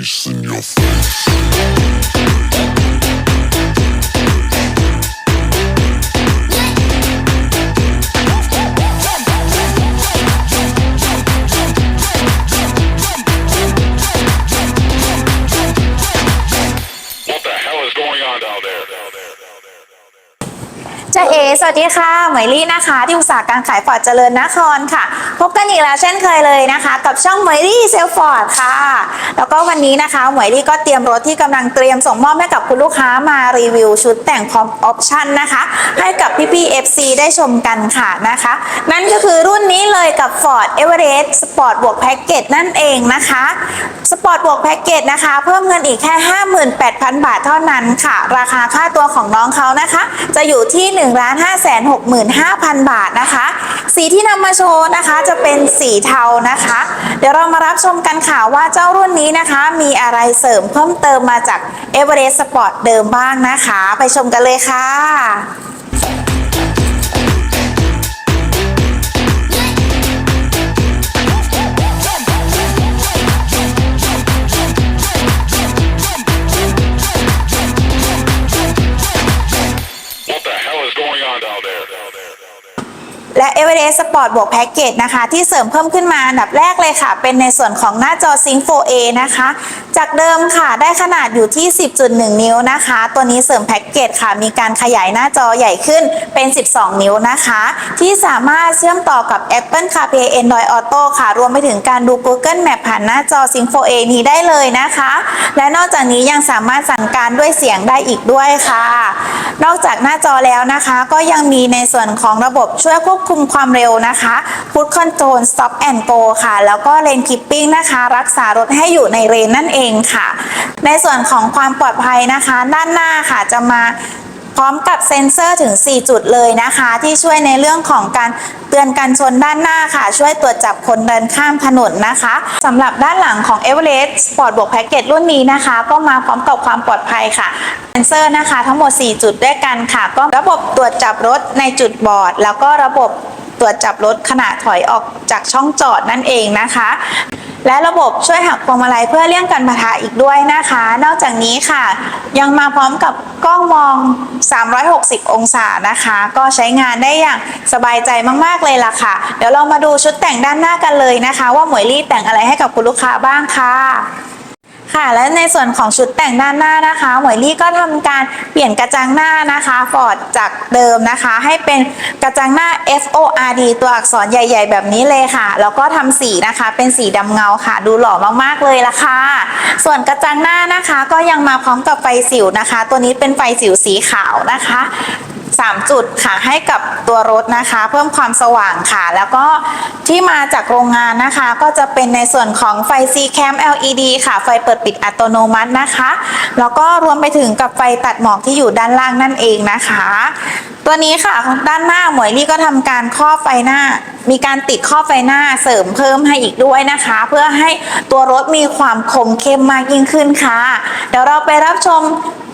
face in your face. จ้าเอสวัสดีค่ะหมยลี่นะคะ ที่อุตสาหการขายฟอร์ดเจริญนครค่ะ พบกันอีกแล้วเช่นเคยเลยนะคะ กับช่องหมยลี่เซลฟอร์ดค่ะ แล้วก็วันนี้นะคะหมยลี่ก็เตรียมรถที่กำลังเตรียมส่งมอบให้กับคุณลูกค้ามารีวิวชุดแต่งพร้อมออปชั่นนะคะ ให้กับพี่ๆ FC ได้ชมกันค่ะนะคะ นั่นก็คือรุ่นนี้เลยกับ Ford Everest Sport บวกแพ็กเกจนั่นเองนะคะสปอร์ตบวกแพ็กเกจนะคะ เพิ่มเงินอีกแค่ 58,000 บาทเท่านั้นค่ะ ราคาค่าตัวของน้องเขานะคะ จะอยู่ที่1 5 6 5 0 0 0 บาทนะคะ สีที่นำมาโชว์นะคะจะเป็นสีเทานะคะ เดี๋ยวเรามารับชมกันค่ะว่าเจ้ารุ่นนี้นะคะ มีอะไรเสริมเพิ่มเติมมาจาก Everest Sport เดิมบ้างนะคะ ไปชมกันเลยค่ะ และ Everest Sport บวกแพ็กเกจนะคะ ที่เสริมเพิ่มขึ้นมาอันดับแรกเลยค่ะ เป็นในส่วนของหน้าจอ Sync 4A นะคะ จากเดิมค่ะได้ขนาดอยู่ที่ 10.1 นิ้วนะคะ ตัวนี้เสริมแพ็กเกจค่ะ มีการขยายหน้าจอใหญ่ขึ้นเป็น 12 นิ้วนะคะ ที่สามารถเชื่อมต่อกับ Apple CarPlay Android Auto ค่ะ รวมไปถึงการดู Google Map ผ่านหน้าจอ Sync 4A นี้ได้เลยนะคะ และนอกจากนี้ยังสามารถสั่งการด้วยเสียงได้อีกด้วยค่ะ นอกจากหน้าจอแล้วนะคะ ก็ยังมีในส่วนของระบบช่วยควบคุมความเร็วนะคะ Foot Control Stop and Go ค่ะ แล้วก็เลนคิปปิ้งนะคะ รักษารถให้อยู่ในเลนนั่นเองค่ะ ในส่วนของความปลอดภัยนะคะ ด้านหน้าค่ะจะมา ร้อมกับเซ็นเซอร์ถึง 4 จุดเลยนะคะ ที่ช่วยในเรื่องของการเตือนการชนด้านหน้าค่ะ ช่วยตรวจจับคนเดินข้ามถนนนะคะสำหรับด้านหลังของ e v e r e s t Sport บวกแพ็กเกจรุ่นนี้นะคะ ก็มาพร้อมกับความปลอดภัยค่ะเซ็นเซอร์นะคะ ทั้งหมด 4 จุดด้วยกันค่ะ ก็ระบบตรวจจับรถในจุดบอด แล้วก็ระบบ ตรวจจับรถขณะถอยออกจากช่องจอดนั่นเองนะคะ และระบบช่วยหักพวงมาลัยเพื่อเลี่ยงการปะทะอีกด้วยนะคะ นอกจากนี้ค่ะ ยังมาพร้อมกับกล้องมอง 360 องศานะคะ ก็ใช้งานได้อย่างสบายใจมากๆเลยล่ะค่ะ เดี๋ยวเรามาดูชุดแต่งด้านหน้ากันเลยนะคะ ว่าหมวยลี่แต่งอะไรให้กับคุณลูกค้าบ้างค่ะ ค่ะ และในส่วนของชุดแต่งด้านหน้านะคะหมวยลี่ก็ทำการเปลี่ยนกระจังหน้านะคะฟอร์ดจากเดิมนะคะ ให้เป็นกระจังหน้า F O R D ตัวอักษรใหญ่ ๆ แบบนี้เลยค่ะ แล้วก็ทำสีนะคะ เป็นสีดำเงาค่ะ ดูหล่อมากๆเลยละค่ะ ส่วนกระจังหน้านะคะ ก็ยังมาพร้อมกับไฟสิวนะคะ ตัวนี้เป็นไฟสิวสีขาวนะคะ 3 จุดค่ะให้กับตัวรถนะคะ เพิ่มความสว่างค่ะ แล้วก็ที่มาจากโรงงานนะคะ ก็จะเป็นในส่วนของไฟ C Cam LED ค่ะ ไฟเปิดปิดอัตโนมัตินะคะ แล้วก็รวมไปถึงกับไฟตัดหมอกที่อยู่ด้านล่างนั่นเองนะคะ ตัวนี้ค่ะด้านหน้าหมวยลี่ก็ทำการครอบไฟหน้า มีการติดครอบไฟหน้าเสริมเพิ่มให้อีกด้วยนะคะ เพื่อให้ตัวรถมีความคมเข้มมากยิ่งขึ้นค่ะ เดี๋ยวเราไปรับชม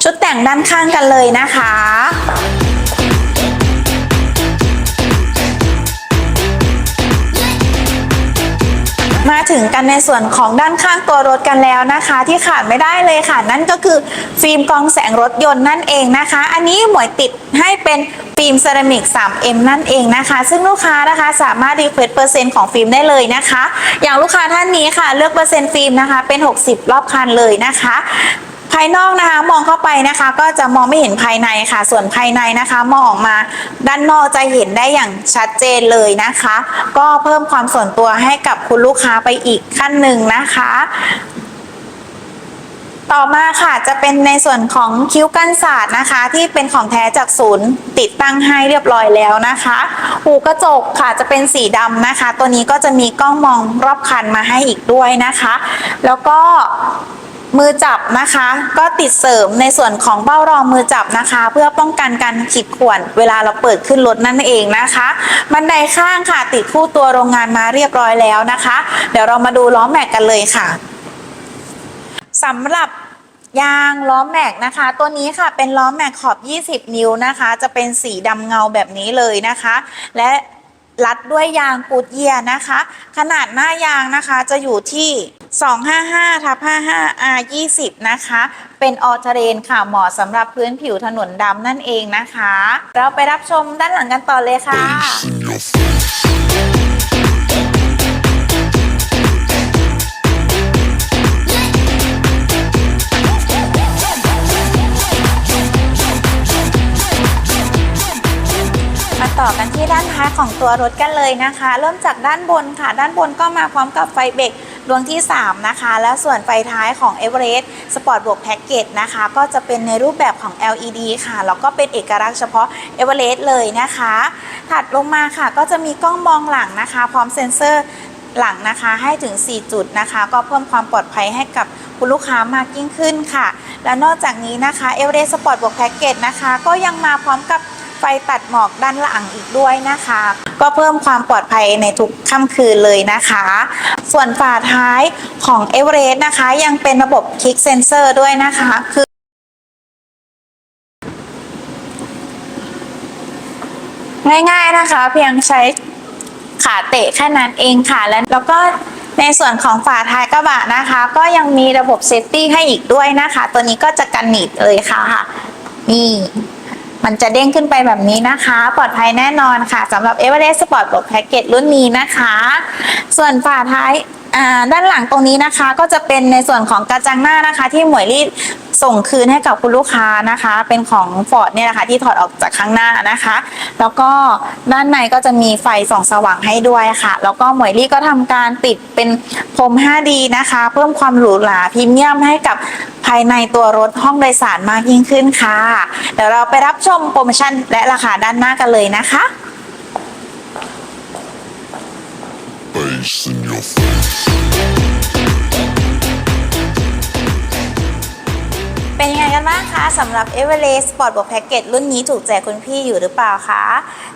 ชุดแต่งด้านข้างกันเลยนะคะ มาถึงกันในส่วนของด้านข้างตัวรถกันแล้วนะคะ ที่ขาดไม่ได้เลยค่ะ นั่นก็คือฟิล์มกองแสงรถยนต์นั่นเองนะคะ อันนี้หมวยติดให้เป็นฟิล์มเซรามิก 3M นั่นเองนะคะ ซึ่งลูกค้านะคะสามารถรีเควสเปอร์เซ็นต์ของฟิล์มได้เลยนะคะ อย่างลูกค้าท่านนี้ค่ะ เลือกเปอร์เซ็นต์ฟิล์มนะคะเป็น 60 รอบคันเลยนะคะ ภายนอกนะคะมองเข้าไปนะคะ ก็จะมองไม่เห็นภายในค่ะ ส่วนภายในนะคะ มองออกมาด้านนอกจะเห็นได้อย่างชัดเจนเลยนะคะ ก็เพิ่มความส่วนตัวให้กับคุณลูกค้าไปอีกขั้นหนึ่งนะคะ ต่อมาค่ะจะเป็นในส่วนของคิ้วกันศาสตร์นะคะ ที่เป็นของแท้จากศูนย์ติดตั้งให้เรียบร้อยแล้วนะคะ หูกระจกค่ะจะเป็นสีดำนะคะ ตัวนี้ก็จะมีกล้องมองรอบคันมาให้อีกด้วยนะคะ แล้วก็ มือจับนะคะ ก็ติดเสริมในส่วนของเบ้ารองมือจับนะคะ เพื่อป้องกันการขีดข่วน เวลาเราเปิดขึ้นรถนั่นเองนะคะ บันไดข้างค่ะติดคู่ตัวโรงงานมาเรียบร้อยแล้วนะคะ เดี๋ยวเรามาดูล้อแม็กกันเลยค่ะสำหรับยางล้อแม็กนะคะ ตัวนี้ค่ะเป็นล้อแม็กขอบ 20 นิ้วนะคะ จะเป็นสีดำเงาแบบนี้เลยนะคะ และ รัดด้วยยางกูดเยียร์นะคะ ขนาดหน้ายางนะคะจะอยู่ที่ 255ทับ55 R 20นะคะ เป็นออเทเรนค่ะเหมาะสำหรับพื้นผิวถนนดำนั่นเองนะคะ เราไปรับชมด้านหลังกันต่อเลยค่ะ ต่อกันที่ด้านท้ายของตัวรถกันเลยนะคะ เริ่มจากด้านบนค่ะ ด้านบนก็มาพร้อมกับไฟเบรกดวงที่ 3 นะคะ และส่วนไฟท้ายของ e v e r e s t Sport บวกแพ็กเกจนะคะ ก็จะเป็นในรูปแบบของ LED ค่ะ แล้วก็เป็นเอกลักษณ์เฉพาะ e v e r e s t เลยนะคะ ถัดลงมาค่ะก็จะมีกล้องมองหลังนะคะ พร้อมเซ็นเซอร์หลังนะคะให้ถึง 4 จุดนะคะ ก็เพิ่มความปลอดภัยให้กับคุณลูกค้ามากยิ่งขึ้นค่ะ และนอกจากนี้นะคะ e v e r e s t Sport บวกแพ็กเกจนะคะ ก็ยังมาพร้อมกับ ฟตัดหมอกด้านหลังอีกด้วยนะคะ ก็เพิ่มความปลอดภัยในทุกค่ำคืนเลยนะคะ ส่วนฝาท้ายของ e v e r e s t นะคะ ยังเป็นระบบ Kick Sensor ด้วยนะคะคือง่ายๆนะคะ เพียงใช้ขาเตะแค่นั้นเองค่ะและแล้วก็ในส่วนของฝาท้ายกระบะนะคะ ก็ยังมีระบบเซฟตี้ให้อีกด้วยนะคะ ตัวนี้ก็จะกันหนีบเลยค่ะ นี่ มันจะเด้งขึ้นไปแบบนี้นะคะ ปลอดภัยแน่นอนค่ะสำหรับ e v e r e s t Sport บวกแพ็กเกจรุ่นนี้นะคะ ส่วนฝาท้าย อ่าด้านหลังตรงนี้นะคะก็จะเป็นในส่วนของกระจังหน้านะคะ ที่หมวยรีดส่งคืนให้กับคุณลูกค้านะคะ เป็นของ Ford เนี่ยนะคะที่ถอดออกจากข้างหน้านะคะ แล้วก็ด้านในก็จะมีไฟส่องสว่างให้ด้วยค่ะ แล้วก็หมวยลี่ก็ทำการติดเป็นพรม 5D นะคะ เพิ่มความหรูหราพรีเมียมให้กับภายในตัวรถห้องโดยสารมากยิ่งขึ้นค่ะ เดี๋ยวเราไปรับชมโปรโมชั่นและราคาด้านหน้ากันเลยนะคะ Bass in your face. เป็นยังไงกันบ้างคะสำหรับ e v e r e s t Sport บวกแพ็กเกจรุ่นนี้ถูกใจคุณพี่อยู่หรือเปล่าคะ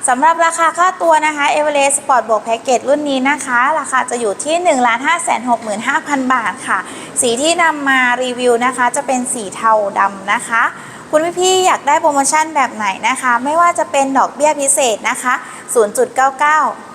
สำหรับราคาค่าตัวนะคะ e v e r e s t Sport บวกแพ็กเกจรุ่นนี้นะคะ ราคาจะอยู่ที่ 1 5 6 5 0 0 0 บาทค่ะ สีที่นำมารีวิวนะคะ จะเป็นสีเทาดำนะคะ คุณพี่ๆอยากได้โปรโมชั่นแบบไหนนะคะ ไม่ว่าจะเป็นดอกเบี้ยพิเศษนะคะ 0.99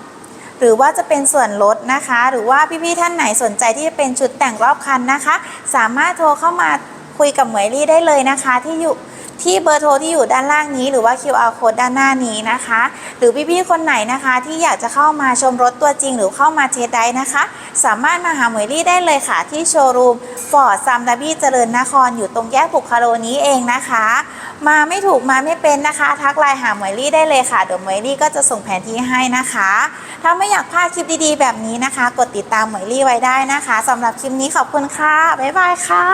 หรือว่าจะเป็นส่วนลดนะคะ หรือว่าพี่ๆท่านไหนสนใจที่จะเป็นชุดแต่งรอบคันนะคะ สามารถโทรเข้ามาคุยกับหมวยลี่ได้เลยนะคะที่อยู่ที่เบอร์โทรที่อยู่ด้านล่างนี้หรือว่า QR code ด้านหน้านี้นะคะ หรือพี่ๆคนไหนนะคะ ที่อยากจะเข้ามาชมรถตัวจริง หรือเข้ามาเทสไดรฟ์นะคะ สามารถมาหาหมวยลี่ได้เลยค่ะ ที่โชว์รูมฟอร์ดซัมดาบี้เจริญนคร อยู่ตรงแยกปุกคาโรนี้เองนะคะ มาไม่ถูกมาไม่เป็นนะคะ ทักไลน์หาหมวยลี่ได้เลยค่ะเดี๋ยวหมวยลี่ก็จะส่งแผนที่ให้นะคะ ถ้าไม่อยากพลาดคลิปดีๆ แบบนี้นะคะ กดติดตามหมวยลี่ไว้ได้นะคะสำหรับคลิปนี้ขอบคุณค่ะบ๊ายบายค่ะ